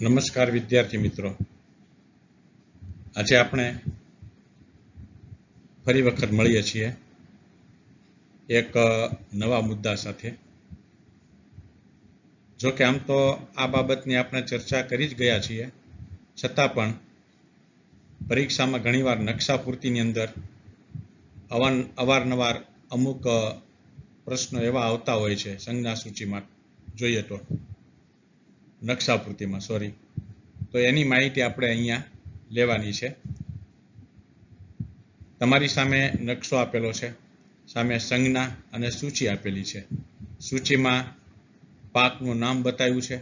નમસ્કાર વિદ્યાર્થી મિત્રો. આજે આપણે ફરી વખત મળીએ છીએ એક નવા મુદ્દા સાથે. જો કે આમ તો આ બાબતની આપણે ચર્ચા કરી જ ગયા છીએ. છતાં પણ પરીક્ષામાં ઘણીવાર નકશા પૂર્તિની અંદર અવાન, અવારનવાર અમુક પ્રશ્નો એવા આવતા હોય છે, સંજ્ઞા સૂચિમાં જોઈએ તો. નકશા પૂર્તિમાં સોરી તો એની માહિતી આપણે અહીંયા લેવાની છે. તમારી સામે નકશો આપેલો છે. સામે સંજ્ઞા અને સૂચિ આપેલી છે. સૂચિમાં પાકનું નામ બતાવ્યું છે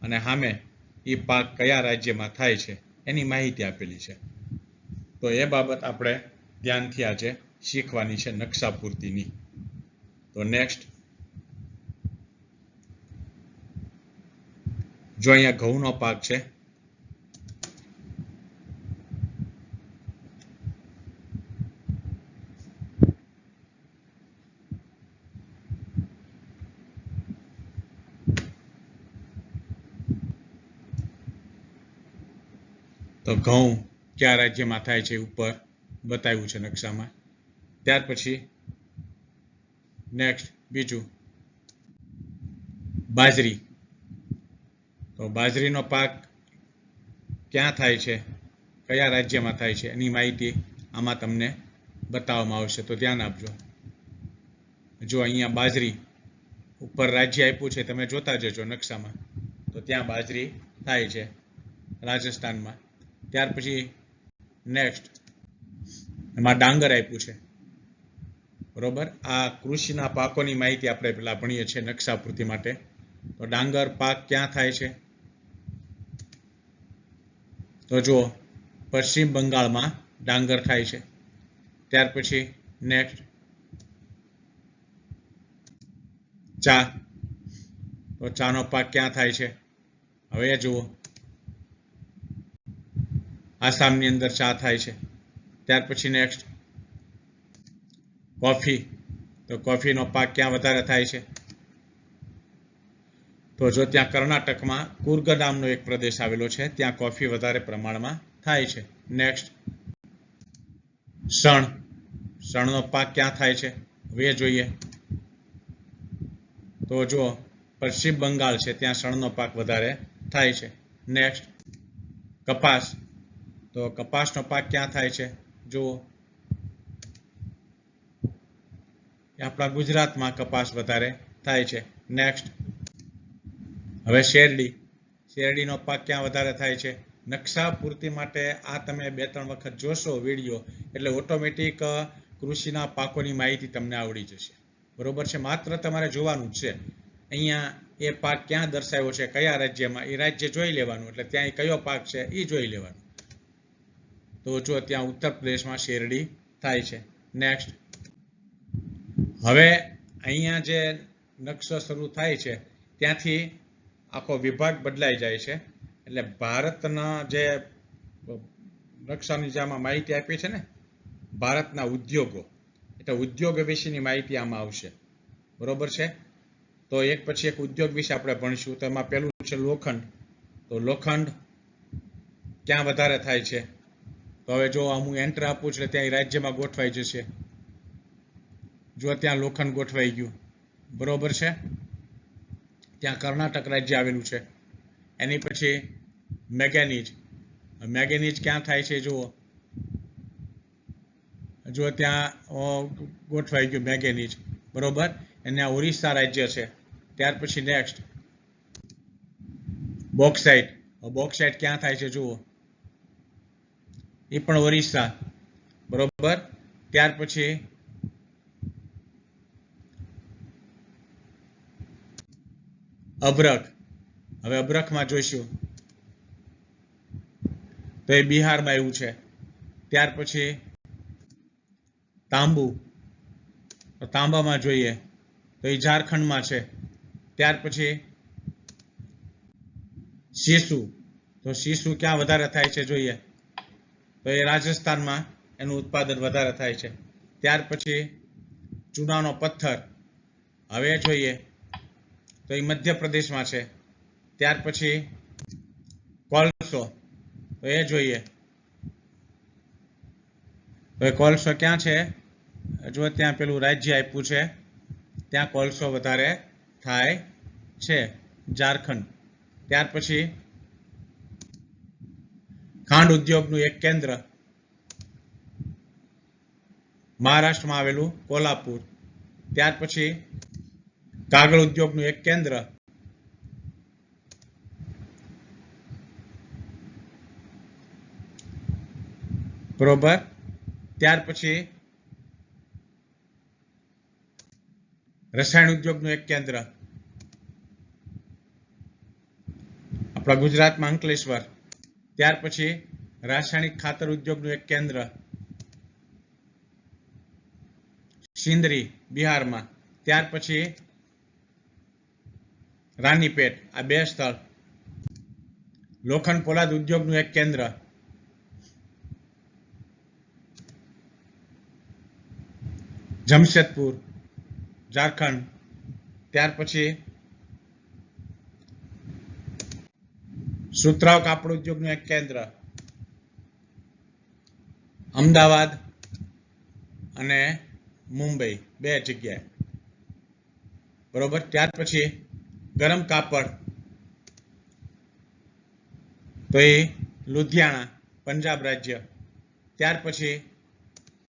અને સામે એ પાક કયા રાજ્યમાં થાય છે એની માહિતી આપેલી છે. તો એ બાબત આપણે ધ્યાનથી આજે શીખવાની છે નકશાપૂર્તિની. તો નેક્સ્ટ જો અહીંયા ઘઉંનો પાક છે. તો ઘઉં કયા રાજ્યમાં થાય છે ઉપર બતાવ્યું છે નકશામાં. ત્યાર પછી નેક્સ્ટ બીજું. બાજરી. તો બાજરીનો પાક ક્યાં થાય છે? કયા રાજ્યમાં થાય છે? એની માહિતી આમાં તમને બતાવવામાં આવશે. તો ધ્યાન આપજો. જો અહીંયા બાજરી ઉપર રાજ્ય આપ્યું છે, તમે જોતા જજો નકશામાં. તો ત્યાં બાજરી થાય છે રાજસ્થાનમાં. ત્યાર પછી નેક્સ્ટ એમાં ડાંગર આપ્યું છે. બરોબર? આ કૃષિના પાકોની માહિતી આપણે પેલા ભણીએ છીએ નકશા પૂર્તિ માટે. તો ડાંગર પાક ક્યાં થાય છે? તો જુઓ, પશ્ચિમ બંગાળમાં ડાંગર થાય છે. ત્યાર પછી નેક્સ્ટ ચા. તો ચાનો પાક ક્યાં થાય છે? હવે જુઓ. આસામની અંદર ચા થાય છે. ત્યાર પછી નેક્સ્ટ કોફી. તો કોફીનો પાક ક્યાં વધારે થાય છે? તો જો ત્યાં કર્ણાટકમાં કુર્ગ નામનો એક પ્રદેશ આવેલો છે, ત્યાં કોફી વધારે પ્રમાણમાં થાય છે. નેક્સ્ટ શણ. શણનો પાક ક્યાં થાય છે? હવે જોઈએ. તો જો પશ્ચિમ બંગાળ છે, ત્યાં શણનો પાક વધારે થાય છે. નેક્સ્ટ કપાસ. તો કપાસનો પાક ક્યાં થાય છે? જુઓ. આપણા ગુજરાતમાં કપાસ વધારે થાય છે. નેક્સ્ટ હવે શેરડી. શેરડીનો પાક ક્યાં વધારે થાય છે? નકશા પૂર્તિ માટે આ તમે બે ત્રણ વખત જોશો વીડિયો, એટલે ઓટોમેટિક કૃષિના પાકોની માહિતી તમને આવડી જશે. બરોબર છે? માત્ર તમારે જોવાનું જ છે. અહીંયા એ પાક ક્યાં દર્શાવ્યો છે? કયા રાજ્યમાં? એ રાજ્ય જોઈ લેવાનું, એટલે ત્યાં કયો પાક છે? એ જોઈ લેવાનું. તો જો ત્યાં ઉત્તર પ્રદેશમાં શેરડી થાય છે. નેક્સ્ટ હવે અહીંયા જે નકશો શરૂ થાય છે, ત્યાંથી આખો વિભાગ બદલાઈ જાય છે. એટલે ભારતના જે નકશાની જે આમાં માહિતી આપી છે ને, ભારતના ઉદ્યોગો, એટલે ઉદ્યોગ વિશેની માહિતી આમાં આવશે. બરોબર છે? તો એક પછી એક ઉદ્યોગ વિશે આપણે ભણીશું. તો એમાં પેલું છે લોખંડ. તો લોખંડ ક્યાં વધારે થાય છે? તો હવે જો હું એન્ટર આપું છું ત્યાં રાજ્યમાં ગોઠવાઈ જશે. જો ત્યાં લોખંડ ગોઠવાઈ ગયું. બરોબર છે? ત્યાં કર્ણાટક રાજ્ય આવેલું છે. એની પછી મેગેનીજ. મેગેનીજ ક્યાં થાય છે જુઓ. જો ત્યાં ગોઠવાઈ ગયું મેગેનીજ. બરોબર? એને આ ઓરિસ્સા રાજ્ય છે. ત્યાર પછી નેક્સ્ટ. બોક્સાઇટ. બોક્સાઇટ ક્યાં થાય છે જુઓ. એ પણ ઓરિસ્સા. બરોબર? ત્યાર પછી અભ્રક. હવે અભ્રકમાં જોઈશું. તો એ બિહારમાં એવું છે. ત્યાર પછી તાંબુ. તાંબામાં જોઈએ. તો એ ઝારખંડમાં છે. ત્યાર પછી શીશુ. તો શીશુ ક્યાં વધારે થાય છે જોઈએ. તો એ રાજસ્થાનમાં એનું ઉત્પાદન વધારે થાય છે. ત્યાર પછી ચૂનાનો પથ્થર. હવે જોઈએ. તો એ મધ્યપ્રદેશમાં છે. ત્યાર પછી કોલસો. તો એ જોઈએ. તો એ કોલસો ક્યાં છે? જો ત્યાં પેલું રાજ્ય આપ્યું છે, ત્યાં કોલસો વધારે થાય છે, ઝારખંડ. ત્યાર પછી ખાંડ ઉદ્યોગનું એક કેન્દ્ર મહારાષ્ટ્રમાં આવેલું કોલ્હાપુર. ત્યાર પછી કાગળ ઉદ્યોગનું એક કેન્દ્ર. બરોબર? ત્યાર પછી રસાયણ ઉદ્યોગનું એક કેન્દ્ર. આપણા ગુજરાતમાં અંકલેશ્વર. ત્યાર પછી રાસાયણિક ખાતર ઉદ્યોગનું એક કેન્દ્ર. સિંદરી, બિહારમાં. ત્યાર પછી રાનીપેટ, આ બે સ્થળ. લોખંડ પોલાદ ઉદ્યોગનું એક કેન્દ્ર. જમશેદપુર, ઝારખંડ. ત્યાર પછી સુતરાવ કાપડ ઉદ્યોગનું એક કેન્દ્ર. અમદાવાદ અને મુંબઈ, બે જગ્યાએ. બરોબર? ત્યાર પછી ગરમ કાપડ. તો એ લુધિયાણા પંજાબ રાજ્ય. ત્યાર પછી